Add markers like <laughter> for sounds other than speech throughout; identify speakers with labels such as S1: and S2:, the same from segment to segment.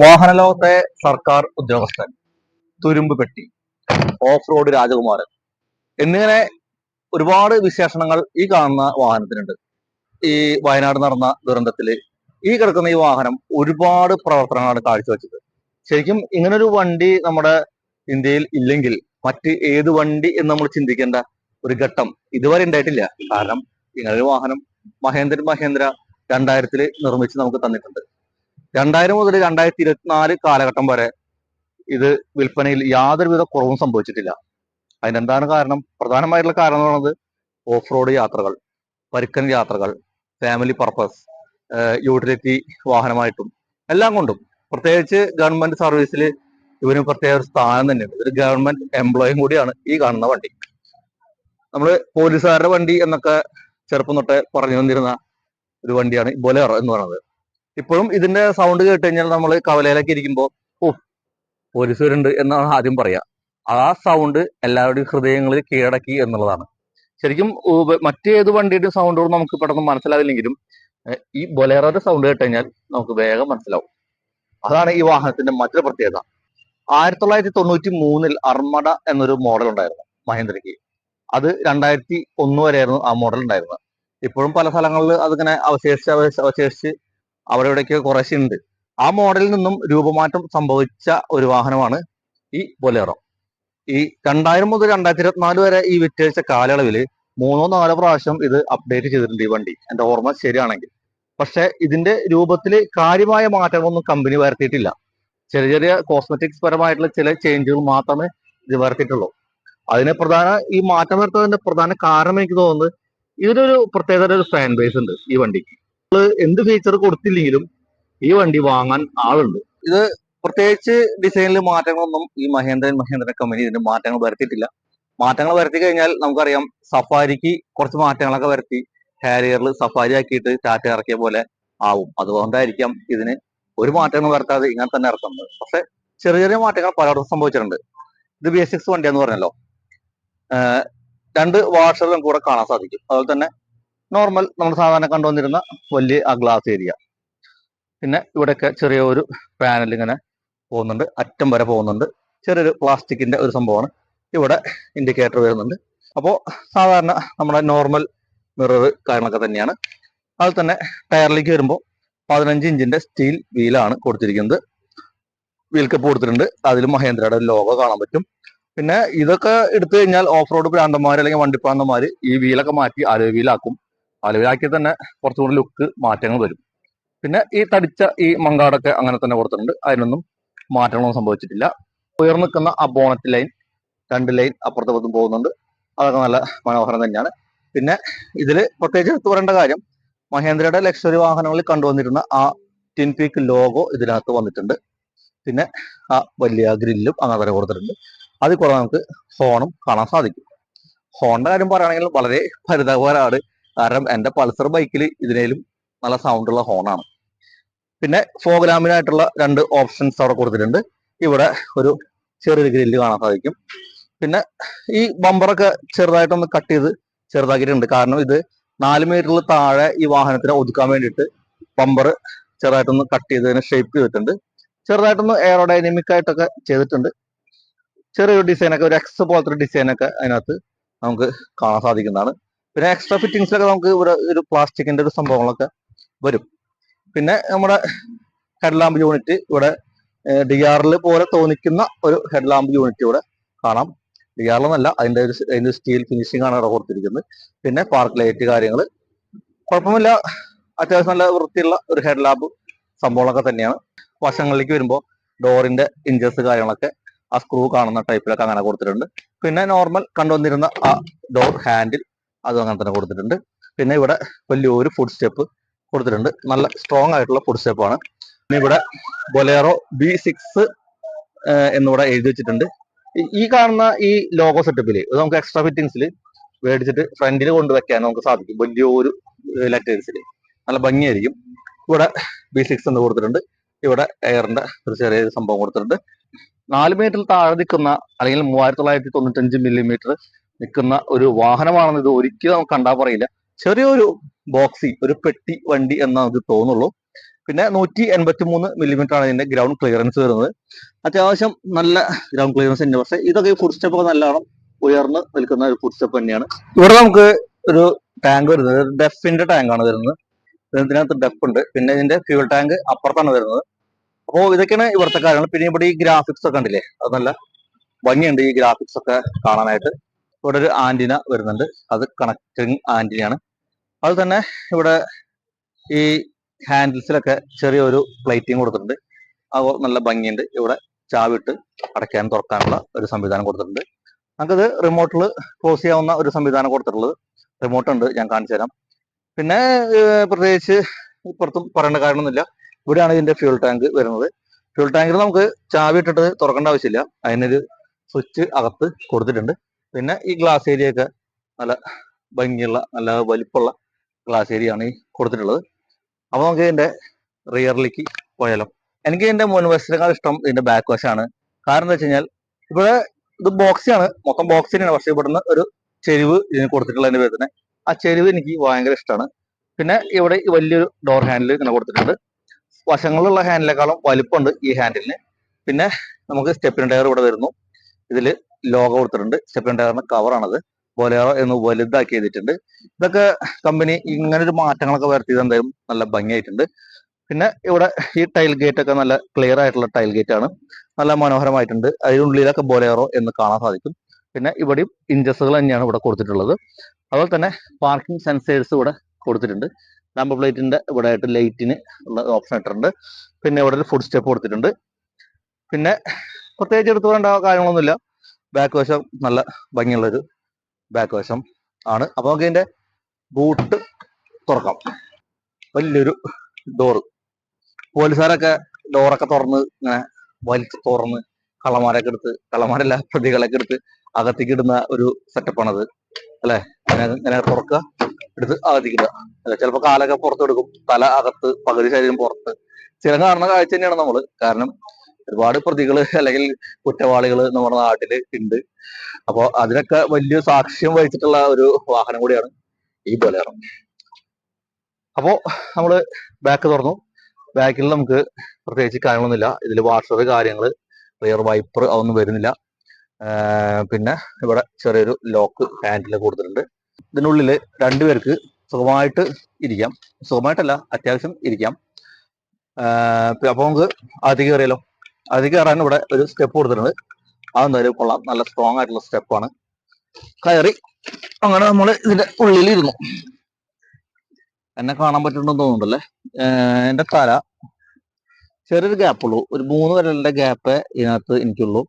S1: വാഹന ലോകത്തെ സർക്കാർ ഉദ്യോഗസ്ഥൻ തുരുമ്പ് പെട്ടി ഓഫ് റോഡ് രാജകുമാരൻ എന്നിങ്ങനെ ഒരുപാട് വിശേഷണങ്ങൾ ഈ കാണുന്ന വാഹനത്തിനുണ്ട്. ഈ വയനാട് നടന്ന ദുരന്തത്തിൽ ഈ കിടക്കുന്ന ഈ വാഹനം ഒരുപാട് പ്രവർത്തനങ്ങളാണ് കാഴ്ചവെച്ചത്. ശരിക്കും ഇങ്ങനൊരു വണ്ടി നമ്മുടെ ഇന്ത്യയിൽ ഇല്ലെങ്കിൽ മറ്റ് ഏത് വണ്ടി എന്ന് നമ്മൾ ചിന്തിക്കേണ്ട ഒരു ഘട്ടം ഇതുവരെ ഉണ്ടായിട്ടില്ല. കാരണം ഇങ്ങനൊരു വാഹനം മഹേന്ദ്ര മഹേന്ദ്ര രണ്ടായിരത്തിൽ നിർമ്മിച്ച് നമുക്ക് തന്നിട്ടുണ്ട്. രണ്ടായിരം മുതൽ രണ്ടായിരത്തി ഇരുപത്തിനാല് കാലഘട്ടം വരെ ഇത് വിൽപ്പനയിൽ യാതൊരുവിധ കുറവും സംഭവിച്ചിട്ടില്ല. അതിനെന്താണ് കാരണം? പ്രധാനമായിട്ടുള്ള കാരണം എന്ന് പറയുന്നത് ഓഫ് റോഡ് യാത്രകൾ പരുക്കൻ യാത്രകൾ ഫാമിലി പർപ്പസ് യൂട്ടിലിറ്റി വാഹനമായിട്ടും എല്ലാം കൊണ്ടും. പ്രത്യേകിച്ച് ഗവൺമെന്റ് സർവീസിൽ ഇവന് പ്രത്യേക ഒരു സ്ഥാനം തന്നെയുണ്ട്. ഒരു ഗവൺമെന്റ് എംപ്ലോയും കൂടിയാണ് ഈ കാണുന്ന വണ്ടി. നമ്മൾ പോലീസുകാരുടെ വണ്ടി എന്നൊക്കെ ചെറുപ്പം തൊട്ടേ പറഞ്ഞു വന്നിരുന്ന ഒരു വണ്ടിയാണ് ബൊലേറോ എന്ന് പറയുന്നത്. ഇപ്പോഴും ഇതിന്റെ സൗണ്ട് കേട്ട് കഴിഞ്ഞാൽ നമ്മൾ കവലയിലൊക്കെ ഇരിക്കുമ്പോൾ ഓ പോലീസുകാരുണ്ട് എന്നാണ് ആദ്യം പറയാ. ആ സൗണ്ട് എല്ലാവരുടെയും ഹൃദയങ്ങളിൽ കീഴടക്കി എന്നുള്ളതാണ്. ശരിക്കും മറ്റേത് വണ്ടിയുടെ സൗണ്ടുകളും നമുക്ക് പെട്ടെന്ന് മനസ്സിലാവില്ലെങ്കിലും ഈ ബൊലേറോയുടെ സൗണ്ട് കേട്ട് കഴിഞ്ഞാൽ നമുക്ക് വേഗം മനസ്സിലാവും. അതാണ് ഈ വാഹനത്തിന്റെ മറ്റൊരു പ്രത്യേകത. ആയിരത്തി തൊള്ളായിരത്തി തൊണ്ണൂറ്റി മൂന്നിൽ അർമഡ എന്നൊരു മോഡൽ ഉണ്ടായിരുന്നു മഹേന്ദ്രയ്ക്ക്. അത് രണ്ടായിരത്തി ഒന്ന് വരെയായിരുന്നു ആ മോഡൽ ഉണ്ടായിരുന്നത്. ഇപ്പോഴും പല സ്ഥലങ്ങളിൽ അതിങ്ങനെ അവശേഷിച്ച് അവശ- അവശേഷിച്ച് അവിടെ ഉണ്ട് ആ മോഡലിൽ നിന്നും രൂപമാറ്റം സംഭവിച്ച ഒരു വാഹനമാണ് ഈ ബൊലേറോ ഈ രണ്ടായിരം മുതൽ രണ്ടായിരത്തി ഇരുപത്തിനാല് വരെ ഈ വിറ്റഴിച്ച കാലയളവിൽ മൂന്നോ നാലോ പ്രാവശ്യം ഇത് അപ്ഡേറ്റ് ചെയ്തിട്ടുണ്ട് ഈ വണ്ടി. എന്റെ ഓർമ്മ ശരിയാണെങ്കിൽ. പക്ഷെ ഇതിന്റെ രൂപത്തിൽ കാര്യമായ മാറ്റങ്ങളൊന്നും കമ്പനി വരുത്തിയിട്ടില്ല. ചെറിയ ചെറിയ കോസ്മെറ്റിക്സ് പരമായിട്ടുള്ള ചില ചേഞ്ചുകൾ മാത്രമേ ഇത് വരുത്തിയിട്ടുള്ളൂ. അതിന് പ്രധാന ഈ മാറ്റം വരുത്തതിന്റെ പ്രധാന കാരണം എനിക്ക് തോന്നുന്നത് ഇതിനൊരു പ്രത്യേകത ഒരു ഫാൻ ബേസ് ഉണ്ട് ഈ വണ്ടിക്ക്. എന്ത് ഫീച്ചർ കൊടുത്തില്ലെങ്കിലും ഈ വണ്ടി വാങ്ങാൻ ആളുണ്ട്. ഇത് പ്രത്യേകിച്ച് ഡിസൈനിൽ മാറ്റങ്ങളൊന്നും ഈ മഹേന്ദ്രൻ മഹേന്ദ്രൻ കമ്പനി ഇതിന് മാറ്റങ്ങൾ വരുത്തിയിട്ടില്ല. മാറ്റങ്ങൾ വരുത്തി കഴിഞ്ഞാൽ നമുക്കറിയാം സഫാരിക്ക് കുറച്ച് മാറ്റങ്ങളൊക്കെ വരുത്തി ഹാരിയറിൽ സഫാരി ആക്കിയിട്ട് ടാറ്റ ഇറക്കിയ പോലെ ആവും. അതുകൊണ്ടായിരിക്കാം ഇതിന് ഒരു മാറ്റങ്ങൾ വരുത്താതെ ഇങ്ങനെ തന്നെ ഇറക്കുന്നത്. പക്ഷെ ചെറിയ ചെറിയ മാറ്റങ്ങൾ പലയിടത്തും സംഭവിച്ചിട്ടുണ്ട്. ഇത് ബി എസ് സിക്സ് വണ്ടിയാന്ന് പറഞ്ഞല്ലോ. രണ്ട് വാഷറും കൂടെ കാണാൻ സാധിക്കും. അതുപോലെ തന്നെ നോർമൽ നമ്മൾ സാധാരണ കണ്ടുവന്നിരുന്ന വലിയ ആ ഗ്ലാസ് ഏരിയ പിന്നെ ഇവിടെയൊക്കെ ചെറിയ ഒരു പാനൽ ഇങ്ങനെ പോകുന്നുണ്ട്. അറ്റം വരെ പോകുന്നുണ്ട്. ചെറിയൊരു പ്ലാസ്റ്റിക്കിന്റെ ഒരു സംഭവമാണ്. ഇവിടെ ഇൻഡിക്കേറ്റർ വരുന്നുണ്ട്. അപ്പോൾ സാധാരണ നമ്മുടെ നോർമൽ മിറർ കാര്യങ്ങളൊക്കെ തന്നെയാണ്. അതിൽ തന്നെ ടയറിലേക്ക് വരുമ്പോൾ പതിനഞ്ച് ഇഞ്ചിന്റെ സ്റ്റീൽ വീലാണ് കൊടുത്തിരിക്കുന്നത്. വീൽ കപ്പ് കൊടുത്തിട്ടുണ്ട്. അതിൽ മഹേന്ദ്രയുടെ ലോഗോ കാണാൻ പറ്റും. പിന്നെ ഇതൊക്കെ എടുത്തു കഴിഞ്ഞാൽ ഓഫ് റോഡ് പ്രാന്തന്മാർ അല്ലെങ്കിൽ വണ്ടിപ്രാന്തന്മാർ ഈ വീലൊക്കെ മാറ്റി അലോയ് വീലാക്കും അലോയ് വീലാക്കിയാൽ തന്നെ കുറച്ചുകൂടി ലുക്ക് മാറ്റങ്ങൾ വരും. പിന്നെ ഈ തടിച്ച ഈ മങ്കാടൊക്കെ അങ്ങനെ തന്നെ കൊടുത്തിട്ടുണ്ട്. അതിനൊന്നും മാറ്റങ്ങളൊന്നും സംഭവിച്ചിട്ടില്ല. ഉയർന്നു നിൽക്കുന്ന ആ ബോണറ്റ് ലൈൻ രണ്ട് ലൈൻ അപ്പുറത്തെ പുറത്തും പോകുന്നുണ്ട്. അതൊക്കെ നല്ല മനോഹരം തന്നെയാണ്. പിന്നെ ഇതിൽ പ്രത്യേകിച്ച് എടുത്തു പറയേണ്ട കാര്യം മഹേന്ദ്രയുടെ ലക്ഷറി വാഹനങ്ങളിൽ കണ്ടുവന്നിരുന്ന ആ ടിൻ പീക്ക് ലോഗോ ഇതിനകത്ത് വന്നിട്ടുണ്ട്. പിന്നെ ആ വലിയ ഗ്രില്ലും അങ്ങനെ തന്നെ കൊടുത്തിട്ടുണ്ട്. അതിൽ കൂടെ നമുക്ക് ഹോണും കാണാൻ സാധിക്കും. ഹോണിന്റെ കാര്യം പറയുകയാണെങ്കിൽ വളരെ പരിതാപകരമാണ്. കാരണം എന്റെ പൾസർ ബൈക്കിൽ ഇതിനേലും നല്ല സൗണ്ട് ഉള്ള ഹോണാണ് പിന്നെ ഫോഗ്രാമിനായിട്ടുള്ള രണ്ട് ഓപ്ഷൻസ് അവിടെ കൊടുത്തിട്ടുണ്ട്. ഇവിടെ ഒരു ചെറിയൊരു ഗ്രില്ല് കാണാൻ സാധിക്കും. പിന്നെ ഈ ബമ്പറൊക്കെ ചെറുതായിട്ടൊന്ന് കട്ട് ചെയ്ത് ചെറുതാക്കിയിട്ടുണ്ട്. കാരണം ഇത് നാല് മീറ്ററിൽ താഴെ ഈ വാഹനത്തിനെ ഒതുക്കാൻ വേണ്ടിയിട്ട് ബമ്പർ ചെറുതായിട്ടൊന്ന് കട്ട് ചെയ്തതിന് ഷേപ്പ് ചെയ്തിട്ടുണ്ട്. ചെറുതായിട്ടൊന്ന് എയറോഡൈനമിക് ആയിട്ടൊക്കെ ചെയ്തിട്ടുണ്ട്. ചെറിയൊരു ഡിസൈനൊക്കെ ഒരു എക്സ് പോലത്തെ ഡിസൈനൊക്കെ അതിനകത്ത് നമുക്ക് കാണാൻ സാധിക്കുന്നതാണ്. പിന്നെ എക്സ്ട്രാ ഫിറ്റിങ്സിലൊക്കെ നമുക്ക് ഇവിടെ ഒരു പ്ലാസ്റ്റിക്കിന്റെ ഒരു സംഭവങ്ങളൊക്കെ വരും. പിന്നെ നമ്മുടെ ഹെഡ്ലാമ്പ് യൂണിറ്റ് ഇവിടെ ഡി ആറിൽ പോലെ തോന്നിക്കുന്ന ഒരു ഹെഡ്ലാമ്പ് യൂണിറ്റ് ഇവിടെ കാണാം. ഡി ആറിലെന്നല്ല അതിന്റെ ഒരു അതിന്റെ സ്റ്റീൽ ഫിനിഷിംഗ് ആണ് ഇവിടെ കൊടുത്തിരിക്കുന്നത്. പിന്നെ പാർക്ക് ലൈറ്റ് കാര്യങ്ങൾ കുഴപ്പമില്ല. അത്യാവശ്യം നല്ല വൃത്തിയുള്ള ഒരു ഹെഡ്ലാമ്പ് സംഭവങ്ങളൊക്കെ തന്നെയാണ്. വശങ്ങളിലേക്ക് വരുമ്പോൾ ഡോറിന്റെ ഇഞ്ചസ് കാര്യങ്ങളൊക്കെ ആ സ്ക്രൂ കാണുന്ന ടൈപ്പിലൊക്കെ അങ്ങനെ കൊടുത്തിട്ടുണ്ട്. പിന്നെ നോർമൽ കണ്ടുവന്നിരുന്ന ആ ഡോർ ഹാൻഡിൽ അതും അങ്ങനെ തന്നെ കൊടുത്തിട്ടുണ്ട്. പിന്നെ ഇവിടെ വലിയൊരു ഫുഡ് സ്റ്റെപ്പ് കൊടുത്തിട്ടുണ്ട്. നല്ല സ്ട്രോങ് ആയിട്ടുള്ള ഫുഡ് ആണ്. പിന്നെ ഇവിടെ ബൊലേറോ ബി സിക്സ് എന്നിവിടെ എഴുതി വെച്ചിട്ടുണ്ട്. ഈ- കാണുന്ന ഈ ലോഗോ സെറ്റപ്പിൽ നമുക്ക് എക്സ്ട്രാ ഫിറ്റിങ്സിൽ മേടിച്ചിട്ട് ഫ്രണ്ടിൽ കൊണ്ടുവയ്ക്കാൻ നമുക്ക് സാധിക്കും. വലിയൊരു ലെറ്റേഴ്സിൽ നല്ല ഭംഗിയായിരിക്കും. ഇവിടെ ബി സിക്സ് എന്ന് കൊടുത്തിട്ടുണ്ട്. ഇവിടെ എയറിന്റെ ഒരു ചെറിയ സംഭവം കൊടുത്തിട്ടുണ്ട്. നാല് മീറ്ററിൽ താഴെ നിൽക്കുന്ന അല്ലെങ്കിൽ മൂവായിരത്തി തൊള്ളായിരത്തി തൊണ്ണൂറ്റഞ്ച് മില്ലിമീറ്റർ നിൽക്കുന്ന ഒരു വാഹനമാണെന്ന് ഇത് ഒരിക്കലും നമുക്ക് കണ്ടാൽ പറയില്ല. ചെറിയൊരു ബോക്സി ഒരു പെട്ടി വണ്ടി എന്ന് നമുക്ക് തോന്നുള്ളൂ. പിന്നെ നൂറ്റി എൺപത്തി മൂന്ന് മില്ലിമീറ്റർ ആണ് ഇതിന്റെ ഗ്രൗണ്ട് ക്ലിയറൻസ് വരുന്നത്. അത്യാവശ്യം നല്ല ഗ്രൗണ്ട് ക്ലിയറൻസ് ഉണ്ട് പക്ഷേ ഇതൊക്കെ ഫുഡ് സ്റ്റെപ്പ് ഒക്കെ നല്ലോണം ഉയർന്ന് നിൽക്കുന്ന ഒരു ഫുഡ് സ്റ്റെപ്പ് തന്നെയാണ്. ഇവിടെ നമുക്ക് ഒരു ടാങ്ക് വരുന്നത്. ഡെഫിന്റെ ടാങ്ക് ആണ് വരുന്നത്. ഇതിനകത്ത് ഡെഫ് ഉണ്ട്. പിന്നെ ഇതിന്റെ ഫ്യൂൾ ടാങ്ക് അപ്പുറത്താണ് വരുന്നത്. അപ്പോൾ ഇതൊക്കെയാണ് ഇവിടുത്തെ കാര്യങ്ങൾ. പിന്നെ ഇവിടെ ഈ ഗ്രാഫിക്സ് ഒക്കെ ഉണ്ടല്ലേ അത് നല്ല ഭംഗിയുണ്ട് ഈ ഗ്രാഫിക്സ് ഒക്കെ കാണാനായിട്ട്. ഇവിടെ ഒരു ആന്റിന വരുന്നുണ്ട്. അത് കണക്റ്റിംഗ് ആന്റിനയാണ് അത് തന്നെ ഇവിടെ ഈ ഹാൻഡിൽസിലൊക്കെ ചെറിയൊരു പ്ലേറ്റിംഗ് കൊടുത്തിട്ടുണ്ട്. അത് നല്ല ഭംഗിയുണ്ട്. ഇവിടെ ചാവിട്ട് അടയ്ക്കാൻ തുറക്കാനുള്ള ഒരു സംവിധാനം കൊടുത്തിട്ടുണ്ട്. നമുക്കത് റിമോട്ടിൽ ക്ലോസ് ചെയ്യാവുന്ന ഒരു സംവിധാനം കൊടുത്തിട്ടുള്ളത് റിമോട്ട് ഉണ്ട്. ഞാൻ കാണിച്ചു തരാം. പിന്നെ പ്രത്യേകിച്ച് ഇപ്പുറത്തും പറയേണ്ട കാര്യമൊന്നുമില്ല. ഇവിടെയാണ് ഇതിന്റെ ഫ്യൂൾ ടാങ്ക് വരുന്നത്. ഫ്യൂൾ ടാങ്കിൽ നമുക്ക് ചാവി ഇട്ടിട്ട് തുറക്കേണ്ട ആവശ്യമില്ല. അതിനൊരു സ്വിച്ച് അകത്ത് കൊടുത്തിട്ടുണ്ട്. പിന്നെ ഈ ഗ്ലാസ് ഏരിയ ഒക്കെ നല്ല ഭംഗിയുള്ള നല്ല വലിപ്പമുള്ള ഗ്ലാസ് ഏരിയ ആണ് ഈ കൊടുത്തിട്ടുള്ളത്. അപ്പൊ നമുക്ക് ഇതിന്റെ റിയറിലേക്ക് പോയാലോ. എനിക്ക് ഇതിന്റെ മുൻവശത്തിനേക്കാൾ ഇഷ്ടം ഇതിന്റെ ബാക്ക് വശമാണ് കാരണം എന്താ വെച്ച് കഴിഞ്ഞാൽ ഇവിടെ ഇത് ബോക്സിയാണ് മൊത്തം ബോക്സ് തന്നെയാണ്. പക്ഷെ ഇവിടുന്ന് ഒരു ചെരുവ് ഇതിന് കൊടുത്തിട്ടുള്ളതിന്റെ പേര് തന്നെ. ആ ചെരുവ് എനിക്ക് ഭയങ്കര ഇഷ്ടമാണ്. പിന്നെ ഇവിടെ വലിയൊരു ഡോർ ഹാൻഡിൽ ഇങ്ങനെ കൊടുത്തിട്ടുണ്ട്. വശങ്ങളിലുള്ള ഹാൻഡിലേക്കാളും വലിപ്പമുണ്ട് ഈ ഹാൻഡിലിന് പിന്നെ നമുക്ക് സ്റ്റെപ്പിൻ ടയർ ഇവിടെ വരുന്നു. ഇതിൽ ലോഗോ കൊടുത്തിട്ടുണ്ട്. സ്റ്റെപ്പിൻ ടയറിന് കവറാണത് ബൊലേറോ എന്ന് വലുതാക്കി എഴുതിയിട്ടുണ്ട്. ഇതൊക്കെ കമ്പനി ഇങ്ങനെ ഒരു മാറ്റങ്ങളൊക്കെ വരുത്തിയത് എന്തായാലും നല്ല ഭംഗിയായിട്ടുണ്ട്. പിന്നെ ഇവിടെ ഈ ടൈൽ ഗേറ്റ് ഒക്കെ നല്ല ക്ലിയർ ആയിട്ടുള്ള ടൈൽ ഗേറ്റ് ആണ്. നല്ല മനോഹരമായിട്ടുണ്ട്. അതിനുള്ളിലൊക്കെ ബൊലേറോ എന്ന് കാണാൻ സാധിക്കും. പിന്നെ ഇവിടെയും ഇഞ്ചസുകൾ തന്നെയാണ് ഇവിടെ കൊടുത്തിട്ടുള്ളത്. അതുപോലെ തന്നെ പാർക്കിംഗ് സെൻസേഴ്സ് ഇവിടെ കൊടുത്തിട്ടുണ്ട്. നമ്പർ പ്ലേറ്റിന്റെ ഇവിടെ ആയിട്ട് ലൈറ്റിന് ഉള്ള ഓപ്ഷൻ ഇട്ടിട്ടുണ്ട്. പിന്നെ ഇവിടെ ഒരു ഫുഡ് സ്റ്റെപ്പ് കൊടുത്തിട്ടുണ്ട്. പിന്നെ പ്രത്യേകിച്ച് എടുത്തു പറയേണ്ട കാര്യങ്ങളൊന്നുമില്ല. ബാക്ക് വശം നല്ല ഭംഗിയുള്ളൊരു ബാക്ക് വശം ആണ്. അപ്പോൾ നമുക്ക് ഇതിന്റെ ബൂട്ട് തുറക്കാം. വലിയൊരു ഡോറ് പോലീസുകാരൊക്കെ ഡോറൊക്കെ തുറന്ന് ഇങ്ങനെ വലിച്ച് തുറന്ന് കള്ളമാരൊക്കെ എടുത്ത് കള്ളമാരല്ല പ്രതികളൊക്കെ എടുത്ത് അകത്തേക്ക് ഇടുന്ന ഒരു സെറ്റപ്പാണത് അല്ലേ? ഇങ്ങനെ തുറക്കുക എടുത്ത് അകത്തേക്ക് ഇടുക. അല്ല? ചിലപ്പോ കാലൊക്കെ പുറത്തെടുക്കും. തല അകത്ത് പകുതി ശരീരം പുറത്ത്. സ്ഥിരം കാണുന്ന കാഴ്ച തന്നെയാണ് നമ്മൾ. കാരണം ഒരുപാട് പ്രതികൾ <laughs> അല്ലെങ്കിൽ കുറ്റവാളികൾ നമ്മുടെ നാട്ടിൽ ഉണ്ട് അപ്പോ അതിനൊക്കെ വലിയ സാക്ഷ്യം വഹിച്ചിട്ടുള്ള ഒരു വാഹനം കൂടിയാണ് ഈ ബൊലേറോ. അപ്പോ നമ്മൾ ബാക്ക് തുറന്നു. ബാക്കിൽ നമുക്ക് പ്രത്യേകിച്ച് കാര്യങ്ങളൊന്നുമില്ല. ഇതിൽ വാഷർ കാര്യങ്ങൾ റിയർ വൈപ്പർ അതൊന്നും വരുന്നില്ല. പിന്നെ ഇവിടെ ചെറിയൊരു ലോക്ക് ഹാൻഡിൽ കൊടുത്തിട്ടുണ്ട്. ഇതിനുള്ളിൽ രണ്ടുപേർക്ക് സുഖമായിട്ട് ഇരിക്കാം. സുഖമായിട്ടല്ല അത്യാവശ്യം ഇരിക്കാം. അപ്പൊ നമുക്ക് അധികം കയറിയാലോ? ആദ്യം കയറാൻ ഇവിടെ ഒരു സ്റ്റെപ്പ് കൊടുത്തിട്ടുണ്ട്. അതെന്തായാലും കൊള്ളാം. നല്ല സ്ട്രോങ് ആയിട്ടുള്ള സ്റ്റെപ്പാണ് കയറി. അങ്ങനെ നമ്മൾ ഇതിന്റെ ഉള്ളിൽ ഇരുന്നു എന്നെ കാണാൻ പറ്റുന്നുണ്ടെന്ന് തോന്നുന്നുണ്ടല്ലേ? എന്റെ തല. ചെറിയൊരു ഗ്യാപ്പ് ഉള്ളൂ. ഒരു മൂന്ന് വരലിന്റെ ഗ്യാപ്പ് ഇതിനകത്ത് എനിക്കുള്ളൂ.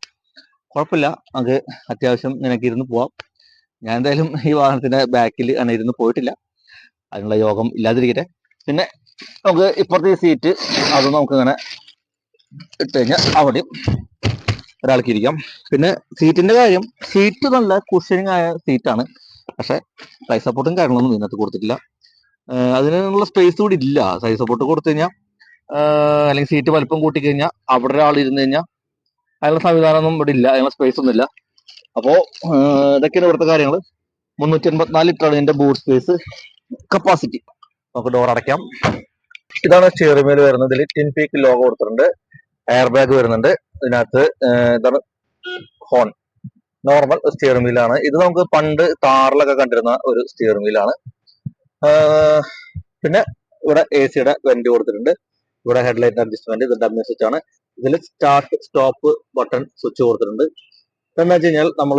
S1: കുഴപ്പമില്ല. നമുക്ക് അത്യാവശ്യം നിനക്ക് ഇരുന്ന് പോവാം. ഞാൻ എന്തായാലും ഈ വാഹനത്തിന്റെ ബാക്കിൽ അങ്ങനെ ഇരുന്ന് പോയിട്ടില്ല. അതിനുള്ള യോഗം ഇല്ലാതിരിക്കട്ടെ. പിന്നെ നമുക്ക് ഇപ്പുറത്തെ സീറ്റ് അത് നമുക്ക് ഇങ്ങനെ ഇട്ട് കഴിഞ്ഞാൽ അവിടെയും ഒരാൾക്ക് ഇരിക്കാം പിന്നെ സീറ്റിന്റെ കാര്യം സീറ്റ് നല്ല കുഷനിങ് ആയ സീറ്റാണ് പക്ഷെ സൈഡ് സപ്പോർട്ടും കാര്യങ്ങളൊന്നും ഇതിനകത്ത് കൊടുത്തിട്ടില്ല. അതിനുള്ള സ്പേസ് കൂടി ഇല്ല. സൈഡ് സപ്പോർട്ട് കൊടുത്തു കഴിഞ്ഞാൽ അല്ലെങ്കിൽ സീറ്റ് വലിപ്പം കൂട്ടി കഴിഞ്ഞാൽ അവിടെ ഒരാൾ ഇരുന്ന് കഴിഞ്ഞാൽ അതിനുള്ള സംവിധാനമൊന്നും ഇവിടെ ഇല്ല. അതിനുള്ള സ്പേസ് ഒന്നും ഇല്ല. അപ്പോ ആഹ് ഇതൊക്കെയാണ് ഇവിടുത്തെ കാര്യങ്ങൾ മുന്നൂറ്റി എൺപത്തിനാല് ലിറ്റർ ആണ് ഇതിന്റെ ബൂട്ട് സ്പേസ് കപ്പാസിറ്റി നമുക്ക് ഡോർ അടയ്ക്കാം. ഇതാണ് സ്റ്റിയറിംഗ് വീൽ വരുന്നത്. ഇതിൽ ടിൻ പീക്ക് ലോഗോ കൊടുത്തിട്ടുണ്ട്. എയർ ബാഗ് വരുന്നുണ്ട്. ഇതിനകത്ത് ഇതാണ് ഹോൺ നോർമൽ സ്റ്റിയറിംഗ് വീലാണ് ഇത് നമുക്ക് പണ്ട് താറിലൊക്കെ കണ്ടിരുന്ന ഒരു സ്റ്റിയറിംഗ് വീലാണ് പിന്നെ ഇവിടെ എ സിയുടെ വെന്റ് കൊടുത്തിട്ടുണ്ട്. ഇവിടെ ഹെഡ്ലൈറ്റ് അഡ്ജസ്റ്റ്മെന്റ് ഇത് ഡമ്മി സ്വിച്ച് ആണ്. ഇതിൽ സ്റ്റാർട്ട് സ്റ്റോപ്പ് ബട്ടൺ സ്വിച്ച് കൊടുത്തിട്ടുണ്ട്. എന്താ വെച്ച് കഴിഞ്ഞാൽ നമ്മൾ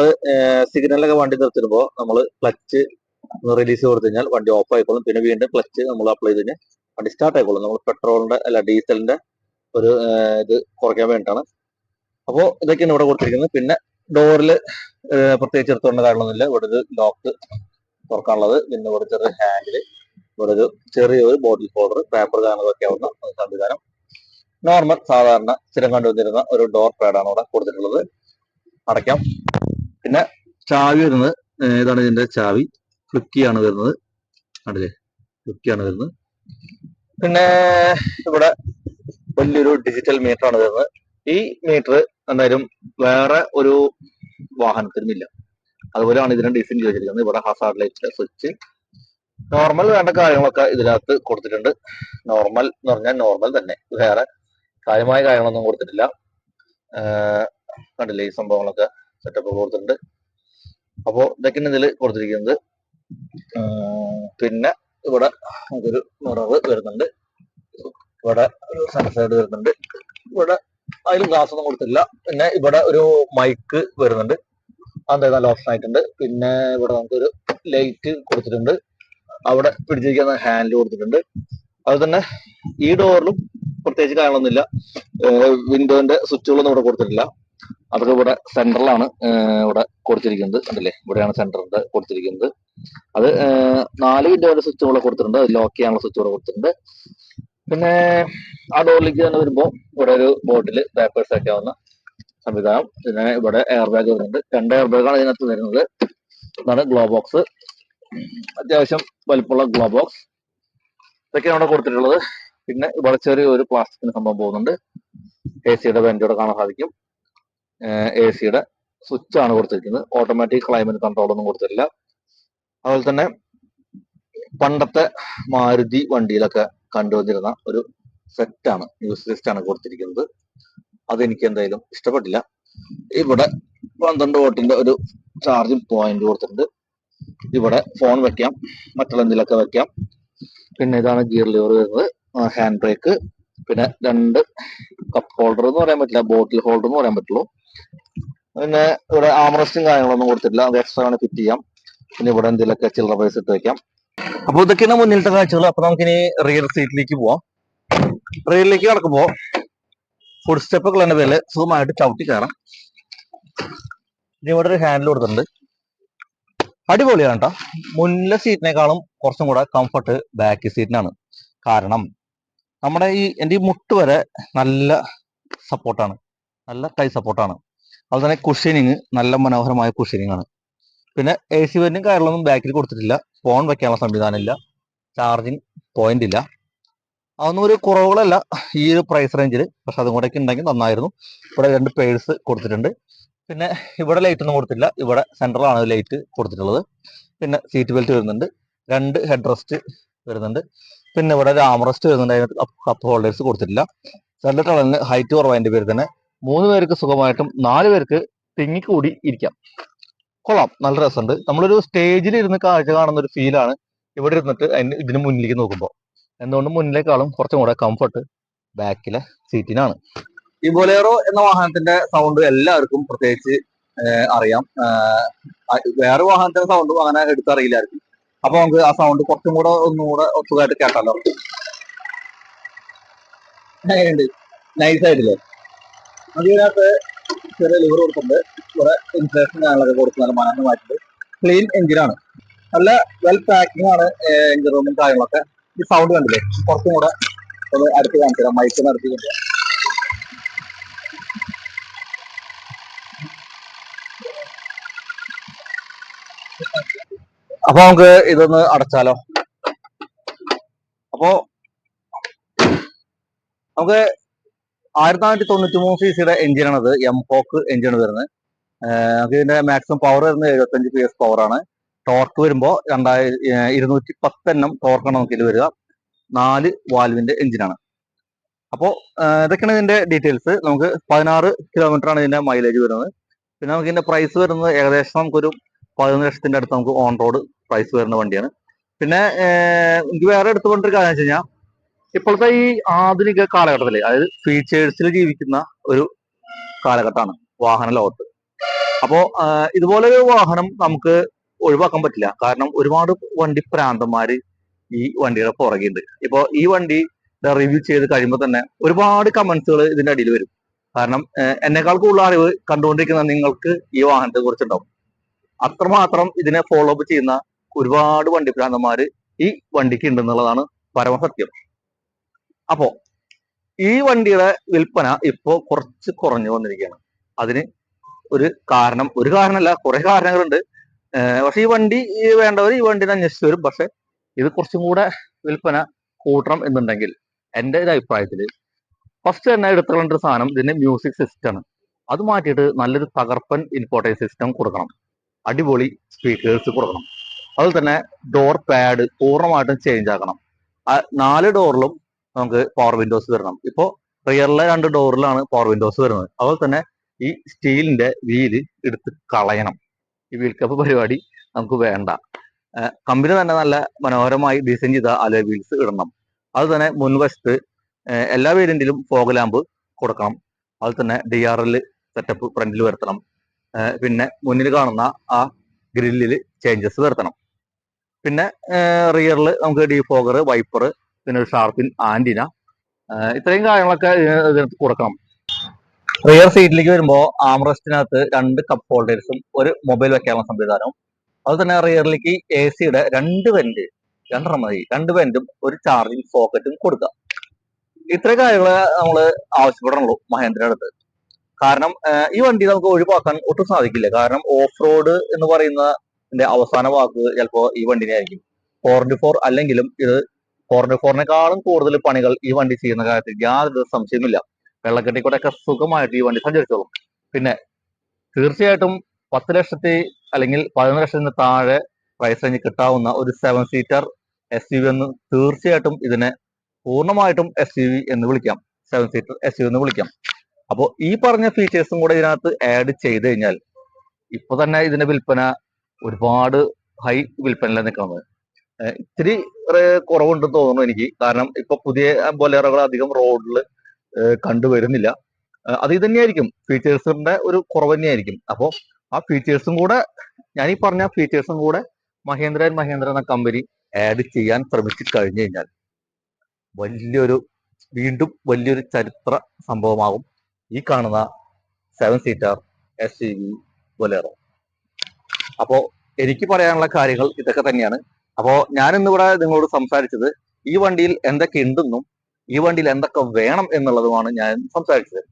S1: സിഗ്നലൊക്കെ വണ്ടി നിർത്തിടുമ്പോൾ നമ്മൾ ക്ലച്ച് റിലീസ് കൊടുത്തു കഴിഞ്ഞാൽ വണ്ടി ഓഫ് ആയിക്കോളും. പിന്നെ വീണ്ടും ക്ലച്ച് നമ്മൾ അപ്ലൈ ചെയ്ത് കഴിഞ്ഞാൽ വണ്ടി സ്റ്റാർട്ട് ആയിക്കോളും. നമ്മൾ പെട്രോളിന്റെ അല്ല ഡീസലിന്റെ ഒരു ഇത് കുറയ്ക്കാൻ വേണ്ടിയിട്ടാണ്. അപ്പോൾ ഇതൊക്കെയാണ് ഇവിടെ കൊടുത്തിരിക്കുന്നത്. പിന്നെ ഡോറിൽ പ്രത്യേകിച്ച് എടുത്തോണ്ട കാര്യങ്ങളൊന്നുമില്ല. ഇവിടെ ഒരു ലോക്ക് തുറക്കാനുള്ളത്. പിന്നെ ഇവിടെ ചെറിയ ഹാൻഡിൽ ഇവിടെ ഒരു ചെറിയൊരു ബോട്ടിൽ ഹോൾഡർ പേപ്പർ കാണുന്നതൊക്കെ ആവുന്ന സംവിധാനം. നോർമൽ സാധാരണ സ്ഥിരം കണ്ടുവന്നിരുന്ന ഒരു ഡോർ പാഡാണ് ഇവിടെ കൊടുത്തിട്ടുള്ളത്. അടയ്ക്കാം. പിന്നെ ചാവി വരുന്നത് ഇതാണ് ഇതിന്റെ ചാവി. ഫ്ലിക്കിയാണ് വരുന്നത്. കണ്ടില്ലേ? ഫ്ലിക്കിയാണ് വരുന്നത്. പിന്നെ ഇവിടെ വലിയൊരു ഡിജിറ്റൽ മീറ്റർ ആണ് വരുന്നത് ഈ മീറ്റർ എന്തായാലും വേറെ ഒരു വാഹനത്തിനും ഇല്ല അതുപോലെയാണ് ഇതിനെ ഡിസൈൻ ചെയ്തിരിക്കുന്നത്. ഇവിടെ ഹസാർഡ് ലൈറ്റ് സ്വിച്ച് നോർമൽ വേണ്ട കാര്യങ്ങളൊക്കെ ഇതിനകത്ത് കൊടുത്തിട്ടുണ്ട്. നോർമൽ എന്ന് പറഞ്ഞാൽ നോർമൽ തന്നെ. വേറെ കാര്യമായ കാര്യങ്ങളൊന്നും കൊടുത്തിട്ടില്ല. കണ്ടില്ലേ ഈ സംഭവങ്ങളൊക്കെ സെറ്റപ്പ് കൊടുത്തിട്ടുണ്ട്. അപ്പോ ഇതൊക്കെയാണ് ഇതിൽ കൊടുത്തിരിക്കുന്നത്. പിന്നെ ഇവിടെ നമുക്കൊരു മുറവ് വരുന്നുണ്ട്. ഇവിടെ ഒരു സൺസൈഡ് വരുന്നുണ്ട്. ഇവിടെ അതിലും ഗ്ലാസ് ഒന്നും കൊടുത്തില്ല പിന്നെ ഇവിടെ ഒരു മൈക്ക് വരുന്നുണ്ട്. അത് നല്ല ഓപ്ഷൻ ആയിട്ടുണ്ട് പിന്നെ ഇവിടെ നമുക്കൊരു ലൈറ്റ് കൊടുത്തിട്ടുണ്ട്. അവിടെ പിടിച്ചിരിക്കുന്ന ഹാൻഡിൽ കൊടുത്തിട്ടുണ്ട്. അതുതന്നെ ഈ ഡോറിലും പ്രത്യേകിച്ച് കാര്യങ്ങളൊന്നുമില്ല വിൻഡോന്റെ സ്വിച്ചുകളൊന്നും ഇവിടെ കൊടുത്തിട്ടില്ല. അതൊക്കെ ഇവിടെ സെന്ററിലാണ് ഇവിടെ കൊടുത്തിരിക്കുന്നത്. കണ്ടില്ലേ? ഇവിടെയാണ് സെന്ററിന്റെ കൊടുത്തിരിക്കുന്നത്. അത് നാല് നാല് വരെ സ്വിച്ച് ഇവിടെ കൊടുത്തിട്ടുണ്ട്. അത് ലോക്ക് ചെയ്യാനുള്ള സ്വിച്ച് ഇവിടെ കൊടുത്തിട്ടുണ്ട്. പിന്നെ ആ ഡോറിലേക്ക് തന്നെ വരുമ്പോൾ ഇവിടെ ഒരു ബോട്ടിൽ പേപ്പേഴ്സ് ഒക്കെ ആവുന്ന സംവിധാനം. പിന്നെ ഇവിടെ എയർ ബാഗ് വരുന്നുണ്ട്. രണ്ട് എയർ ബാഗാണ് ഇതിനകത്ത് വരുന്നത്. ഇതാണ് ഗ്ലോ ബോക്സ് അത്യാവശ്യം വലിപ്പമുള്ള ഗ്ലോ ബോക്സ് ഇതൊക്കെയാണ് ഇവിടെ കൊടുത്തിട്ടുള്ളത്. പിന്നെ ഇവിടെ ചെറിയ ഒരു പ്ലാസ്റ്റിക്കിന് സംഭവം പോകുന്നുണ്ട്. എ സിയുടെ വെന്റോടെ കാണാൻ സാധിക്കും. എ സിയുടെ സ്വിച്ച് ആണ് കൊടുത്തിരിക്കുന്നത്. ഓട്ടോമാറ്റിക് ക്ലൈമറ്റ് കൺട്രോൾ ഒന്നും കൊടുത്തിട്ടില്ല. അതുപോലെ തന്നെ പണ്ടത്തെ മാരുതി വണ്ടിയിലൊക്കെ കണ്ടുവന്നിരുന്ന ഒരു സെറ്റാണ് ന്യൂസ് ലിസ്റ്റ് ആണ് കൊടുത്തിരിക്കുന്നത്. അതെനിക്ക് എന്തായാലും ഇഷ്ടപ്പെട്ടില്ല. ഇവിടെ പന്ത്രണ്ട് വോട്ടിന്റെ ഒരു ചാർജിങ് പോയിന്റ് കൊടുത്തിട്ടുണ്ട്. ഇവിടെ ഫോൺ വെക്കാം മറ്റുള്ള എന്തെങ്കിലുമൊക്കെ വെക്കാം. പിന്നെ ഇതാണ് ഗിയർ ലിവർ വരുന്നത്. ഹാൻഡ് ബ്രേക്ക് പിന്നെ രണ്ട് കപ്പ് ഹോൾഡർ എന്ന് പറയാൻ പറ്റില്ല ബോട്ടിൽ ഹോൾഡർ എന്ന് പറയാൻ പറ്റുള്ളൂ. പിന്നെ ഇവിടെ ആമറസ്റ്റും കാര്യങ്ങളൊന്നും കൊടുത്തിട്ടില്ല. അത് എക്സ്ട്രാ ആണ് ഫിറ്റ് ചെയ്യാം. പിന്നെ ഇവിടെ എന്തെങ്കിലുമൊക്കെ ചില്ലറ പൈസ ഇട്ട് വെക്കാം. അപ്പൊ ഇതൊക്കെയാണ് മുന്നിലത്തെ കാഴ്ചകൾ. അപ്പൊ നമുക്കിനി റിയർ സീറ്റിലേക്ക് പോവാം. റിയറിലേക്ക് കിടക്കുമ്പോ ഫുഡ് സ്റ്റെപ്പ് ഒക്കെ ഉള്ള പേര് സുഖമായിട്ട് ചവിട്ടി കയറാം. ഇനി ഇവിടെ ഒരു ഹാൻഡിൽ കൊടുത്തിട്ടുണ്ട്. അടിപൊളിയാണ് കേട്ടോ. മുന്നിലെ സീറ്റിനേക്കാളും കുറച്ചും കൂടെ കംഫർട്ട് ബാക്ക് സീറ്റിനാണ് കാരണം നമ്മുടെ ഈ എന്റെ ഈ മുട്ട് വരെ നല്ല സപ്പോർട്ടാണ് നല്ല കൈ സപ്പോർട്ടാണ് അതുപോലെ തന്നെ കുഷ്യനിങ് നല്ല മനോഹരമായ കുഷ്യനിങ് ആണ്. പിന്നെ എ സി വരിനും കാര്യങ്ങളൊന്നും ബാക്കിൽ കൊടുത്തിട്ടില്ല. ഫോൺ വെക്കാനുള്ള സംവിധാനം ഇല്ല ചാർജിങ് പോയിന്റ് ഇല്ല. അതൊന്നും ഒരു കുറവുകളല്ല. ഈ ഒരു പ്രൈസ് റേഞ്ചിൽ പക്ഷെ അതും കൂടെയൊക്കെ ഉണ്ടെങ്കിൽ നന്നായിരുന്നു. ഇവിടെ രണ്ട് പേഴ്സ് കൊടുത്തിട്ടുണ്ട്. പിന്നെ ഇവിടെ ലൈറ്റ് ഒന്നും കൊടുത്തില്ല ഇവിടെ സെൻട്രലാണ് ലൈറ്റ് കൊടുത്തിട്ടുള്ളത്. പിന്നെ സീറ്റ് ബെൽറ്റ് വരുന്നുണ്ട്. രണ്ട് ഹെഡ് റെസ്റ്റ് വരുന്നുണ്ട്. പിന്നെ ഇവിടെ ഒരു ആമറസ്റ്റ് വരുന്നുണ്ട്. അതിനകത്ത് കപ്പ് ഹോൾഡേഴ്സ് കൊടുത്തിട്ടില്ല. സെൻട്രൽ ടണലിന് ഹൈറ്റ് കുറവായതിന്റെ പേര് തന്നെ. മൂന്ന് പേർക്ക് സുഖമായിട്ടും നാല് പേർക്ക് തിങ്ങിക്കൂടി ഇരിക്കാം. കൊള്ളാം. നല്ല രസമുണ്ട്. നമ്മളൊരു സ്റ്റേജിൽ ഇരുന്ന് കാഴ്ച കാണുന്ന ഒരു ഫീലാണ് ഇവിടെ ഇരുന്നിട്ട് ഇതിന് മുന്നിലേക്ക് നോക്കുമ്പോൾ എന്തുകൊണ്ട് മുന്നിലേക്കാളും കുറച്ചും കൂടെ കംഫർട്ട് ബാക്കിലെ സീറ്റിനാണ് ഈ ബൊലേറോ എന്ന വാഹനത്തിന്റെ സൗണ്ട് എല്ലാവർക്കും പ്രത്യേകിച്ച് അറിയാം. വേറെ വാഹനത്തിന്റെ സൗണ്ടും അങ്ങനെ എടുത്തറിയില്ലായിരിക്കും അപ്പൊ നമുക്ക് ആ സൗണ്ട് കുറച്ചും കൂടെ ഒന്നുകൂടെ സുഖമായിട്ട് കേട്ടാലോ? നൈസ് ആയിട്ടില്ലേ? അതിനകത്ത് ചെറിയ ലിവർ കൊടുത്തിട്ടുണ്ട്. ഇവിടെ ഇൻഫ്ലേഷൻ കാര്യങ്ങളൊക്കെ കൊടുത്ത് നല്ല മാറ്റിട്ട് ക്ലീൻ എഞ്ചിനാണ് നല്ല വെൽ പാക്കിംഗ് ആണ് എഞ്ചിൻ റൂമും കാര്യങ്ങളൊക്കെ. ഈ സൗണ്ട് കണ്ടില്ലേ? കുറച്ചും കൂടെ ഒന്ന് അടുത്ത് കാണിച്ചു തരാം. നടത്തി കൊണ്ടുവരാം അപ്പൊ നമുക്ക് ഇതൊന്ന് അടച്ചാലോ? അപ്പോ നമുക്ക് ആയിരത്തി നാനൂറ്റി തൊണ്ണൂറ്റി മൂന്ന് സി സിയുടെ എഞ്ചിനാണത് എം പോക്ക് എഞ്ചിനാണ് വരുന്നത്. നമുക്ക് ഇതിന്റെ മാക്സിമം പവർ വരുന്നത് എഴുപത്തഞ്ച് പി എസ് പവർ ആണ് ടോർക്ക് വരുമ്പോൾ രണ്ടായിരം ഇരുന്നൂറ്റി എണ്ണം ടോർക്കാണ് നമുക്ക് ഇതിൽ വരിക. നാല് വാൽവിന്റെ എഞ്ചിനാണ് അപ്പോൾ ഇതൊക്കെയാണ് ഇതിന്റെ ഡീറ്റെയിൽസ് നമുക്ക് പതിനാറ് കിലോമീറ്റർ ആണ് ഇതിന്റെ മൈലേജ് വരുന്നത്. പിന്നെ നമുക്ക് ഇതിന്റെ പ്രൈസ് വരുന്നത് ഏകദേശം നമുക്കൊരു പതിനൊന്ന് ലക്ഷത്തിന്റെ അടുത്ത് നമുക്ക് ഓൺ റോഡ് പ്രൈസ് വരുന്ന വണ്ടിയാണ്. പിന്നെ എനിക്ക് വേറെ എടുത്തുകൊണ്ടൊരു കാര്യം വെച്ച് കഴിഞ്ഞാൽ ഇപ്പോഴത്തെ ഈ ആധുനിക കാലഘട്ടത്തിൽ അതായത് ഫീച്ചേഴ്സിൽ ജീവിക്കുന്ന ഒരു കാലഘട്ടമാണ് വാഹന ലോകത്ത്. അപ്പോ ഇതുപോലൊരു വാഹനം നമുക്ക് ഒഴിവാക്കാൻ പറ്റില്ല. കാരണം ഒരുപാട് വണ്ടി പ്രാന്തന്മാര് ഈ വണ്ടിയുടെ പുറകെയുണ്ട്. ഇപ്പോ ഈ വണ്ടി റിവ്യൂ ചെയ്ത് കഴിയുമ്പോൾ തന്നെ ഒരുപാട് കമന്റ്സുകൾ ഇതിന്റെ അടിയിൽ വരും. കാരണം എന്നെക്കാൾ കൂടുതൽ അറിവ് കണ്ടുകൊണ്ടിരിക്കുന്ന നിങ്ങൾക്ക് ഈ വാഹനത്തെ കുറിച്ചുണ്ടാവും. അത്രമാത്രം ഇതിനെ ഫോളോ അപ്പ് ചെയ്യുന്ന ഒരുപാട് വണ്ടി പ്രാന്തന്മാര് ഈ വണ്ടിക്ക് ഉണ്ടെന്നുള്ളതാണ് പരമസത്യം. അപ്പോ ഈ വണ്ടിയുടെ വിൽപ്പന ഇപ്പോ കുറച്ച് കുറഞ്ഞു വന്നിരിക്കുകയാണ്. അതിന് ഒരു കാരണം ഒരു കാരണമല്ല കുറെ കാരണങ്ങളുണ്ട്. പക്ഷെ ഈ വണ്ടി വേണ്ടവർ ഈ വണ്ടിനെ അന്വേഷിച്ച് വരും. പക്ഷെ ഇത് കുറച്ചും കൂടെ വിൽപ്പന കൂട്ടണം എന്നുണ്ടെങ്കിൽ എന്റെ ഒരു അഭിപ്രായത്തിൽ ഫസ്റ്റ് തന്നെ എടുത്തുകൊണ്ട ഒരു സാധനം ഇതിന്റെ മ്യൂസിക് സിസ്റ്റം ആണ്. അത് മാറ്റിയിട്ട് നല്ലൊരു തകർപ്പൻ ഇൻപോർട്ടേഷൻ സിസ്റ്റം കൊടുക്കണം. അടിപൊളി സ്പീക്കേഴ്സ് കൊടുക്കണം. അതുപോലെ തന്നെ ഡോർ പാഡ് പൂർണമായിട്ടും ചേഞ്ച് ആക്കണം. നാല് ഡോറിലും നമുക്ക് പവർ വിൻഡോസ് വരണം. ഇപ്പോ റിയറിലെ രണ്ട് ഡോറിലാണ് പവർ വിൻഡോസ് വരുന്നത്. അതുപോലെ തന്നെ ഈ സ്റ്റീലിന്റെ വീൽ എടുത്ത് കളയണം. ഈ വീൽ കപ്പ് പരിപാടി നമുക്ക് വേണ്ട. കമ്പനി തന്നെ നല്ല മനോഹരമായി ഡിസൈൻ ചെയ്ത അലോയ് വീൽസ് ഇടണം. അത് തന്നെ മുൻവശത്ത് എല്ലാ വീടിന്റെയും ഫോഗ് ലാമ്പ് കൊടുക്കണം. അത് തന്നെ ഡി ആർ എൽ സെറ്റപ്പ് ഫ്രണ്ടിൽ വരുത്തണം. പിന്നെ മുന്നിൽ കാണുന്ന ആ ഗ്രില്ലിൽ ചേഞ്ചസ് വരുത്തണം. പിന്നെ റിയറിൽ നമുക്ക് ഡി ഫോഗർ വൈപ്പർ പിന്നെ ഒരു ഷാർപ്പിൻ ആന്റിന ഇത്രയും കാര്യങ്ങളൊക്കെ ഇതിന് ഇതിനകത്ത് കൊടുക്കണം. റിയർ സീറ്റിലേക്ക് വരുമ്പോൾ ആംറസ്റ്റിനകത്ത് രണ്ട് കപ്പ് ഹോൾഡേഴ്സും ഒരു മൊബൈൽ വെക്കാനുള്ള സംവിധാനവും. അതുപോലെ തന്നെ റിയറിലേക്ക് എ സിയുടെ രണ്ട് വെന്റ് രണ്ടെണ്ണം മതി. രണ്ട് വെന്റും ഒരു ചാർജിങ് സോക്കറ്റും കൊടുക്കുക ഇത്ര കാര്യങ്ങൾ നമ്മൾ ആവശ്യപ്പെടണുള്ളൂ മഹേന്ദ്രയുടെ അടുത്ത്. കാരണം ഈ വണ്ടി നമുക്ക് ഒഴിവാക്കാൻ ഒട്ടും സാധിക്കില്ല. കാരണം ഓഫ് റോഡ് എന്ന് പറയുന്നതിന്റെ അവസാന വാക്ക് ചിലപ്പോ ഈ വണ്ടിനെ ആയിരിക്കും. ഫോർ ഫോർ അല്ലെങ്കിലും ഇത് ഫോർ ഫോറിനേക്കാളും കൂടുതൽ പണികൾ ഈ വണ്ടി ചെയ്യുന്ന കാര്യത്തിൽ യാതൊരു സംശയമില്ല വെള്ളക്കെട്ടിക്കൂടെ ഒക്കെ സുഖമായിട്ട് ഈ വണ്ടി സഞ്ചരിച്ചോളും. പിന്നെ തീർച്ചയായിട്ടും പത്ത് ലക്ഷത്തി അല്ലെങ്കിൽ പതിനൊന്ന് ലക്ഷത്തിന് താഴെ പ്രൈസ് റേഞ്ച് കിട്ടാവുന്ന ഒരു സെവൻ സീറ്റർ എസ് യു എന്ന് തീർച്ചയായിട്ടും ഇതിനെ പൂർണമായിട്ടും എസ് യു എന്ന് വിളിക്കാം. സെവൻ സീറ്റർ എസ് യു എന്ന് വിളിക്കാം. അപ്പോൾ ഈ പറഞ്ഞ ഫീച്ചേഴ്സും കൂടെ ഇതിനകത്ത് ആഡ് ചെയ്ത് കഴിഞ്ഞാൽ ഇപ്പൊ തന്നെ ഇതിന്റെ വിൽപ്പന ഒരുപാട് ഹൈ വിൽപ്പനയിലാണ് നിൽക്കുന്നത്. ഇത്തിരി കുറവുണ്ടെന്ന് തോന്നുന്നു എനിക്ക്. കാരണം ഇപ്പൊ പുതിയ ബൊലേറോകൾ അധികം റോഡിൽ കണ്ടുവരുന്നില്ല അത് തന്നെയായിരിക്കും ഫീച്ചേഴ്സിന്റെ ഒരു കുറവ് തന്നെയായിരിക്കും. അപ്പോൾ ആ ഫീച്ചേഴ്സും കൂടെ ഞാൻ ഈ പറഞ്ഞ ഫീച്ചേഴ്സും കൂടെ മഹേന്ദ്ര ആൻഡ് മഹേന്ദ്ര എന്ന കമ്പനി ആഡ് ചെയ്യാൻ ശ്രമിച്ചു കഴിഞ്ഞു കഴിഞ്ഞാൽ വലിയൊരു വീണ്ടും വലിയൊരു ചരിത്ര സംഭവമാകും ഈ കാണുന്ന seven seater S C V Bolero അപ്പോ എനിക്ക് പറയാനുള്ള കാര്യങ്ങൾ ഇതൊക്കെ തന്നെയാണ്. അപ്പോ ഞാൻ ഇന്നിവിടെ നിങ്ങളോട് സംസാരിച്ചത് ഈ വണ്ടിയിൽ എന്തൊക്കെ ഉണ്ടെന്നും ഈ വണ്ടിയിൽ എന്തൊക്കെ വേണം എന്നുള്ളതുമാണ് ഞാൻ സംസാരിച്ചത്.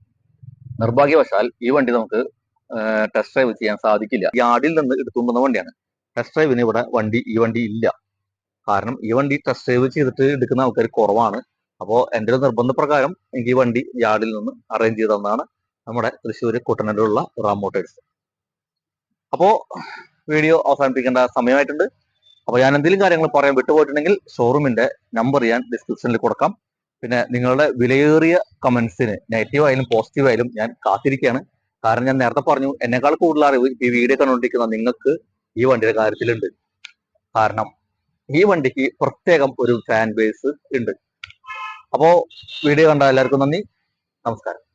S1: നിർഭാഗ്യവശാൽ ഈ വണ്ടി നമുക്ക് ടെസ്റ്റ് ഡ്രൈവ് ചെയ്യാൻ സാധിക്കില്ല. യാർഡിൽ നിന്ന് എടുത്തുകൊണ്ടുവന്ന വണ്ടിയാണ്. ടെസ്റ്റ് ഡ്രൈവിന് ഇവിടെ വണ്ടി ഈ വണ്ടി ഇല്ല. കാരണം ഈ വണ്ടി ടെസ്റ്റ് ഡ്രൈവ് ചെയ്തിട്ട് എടുക്കുന്ന ആൾക്കാർ കുറവാണ്. അപ്പോൾ എന്റെ ഒരു നിർബന്ധപ്രകാരം എനിക്ക് ഈ വണ്ടി യാർഡിൽ നിന്ന് അറേഞ്ച് ചെയ്തതെന്നാണ് നമ്മുടെ തൃശ്ശൂർ കുട്ടനാട്ടിലുള്ള റാം മോട്ടേഴ്സ്. അപ്പോൾ വീഡിയോ അവസാനിപ്പിക്കേണ്ട സമയമായിട്ടുണ്ട്. അപ്പോൾ ഞാൻ എന്തെങ്കിലും കാര്യങ്ങൾ പറയാൻ വിട്ടുപോയിട്ടുണ്ടെങ്കിൽ ഷോറൂമിന്റെ നമ്പർ ഞാൻ ഡിസ്ക്രിപ്ഷനിൽ കൊടുക്കാം. പിന്നെ നിങ്ങളുടെ വിലയേറിയ കമന്റ്സിന് നെഗറ്റീവ് ആയാലും പോസിറ്റീവ് ആയാലും ഞാൻ കാത്തിരിക്കുകയാണ് കാരണം ഞാൻ നേരത്തെ പറഞ്ഞു എന്നെക്കാൾ കൂടുതൽ അറിവ് ഈ വീഡിയോ കണ്ടുകൊണ്ടിരിക്കുന്ന നിങ്ങൾക്ക് ഈ വണ്ടിയുടെ കാര്യത്തിലുണ്ട്. കാരണം ഈ വണ്ടിക്ക് പ്രത്യേകം ഒരു ഫാൻ ബേസ് ഉണ്ട്. അപ്പോ വീഡിയോ കണ്ട എല്ലാവർക്കും നന്ദി. നമസ്കാരം.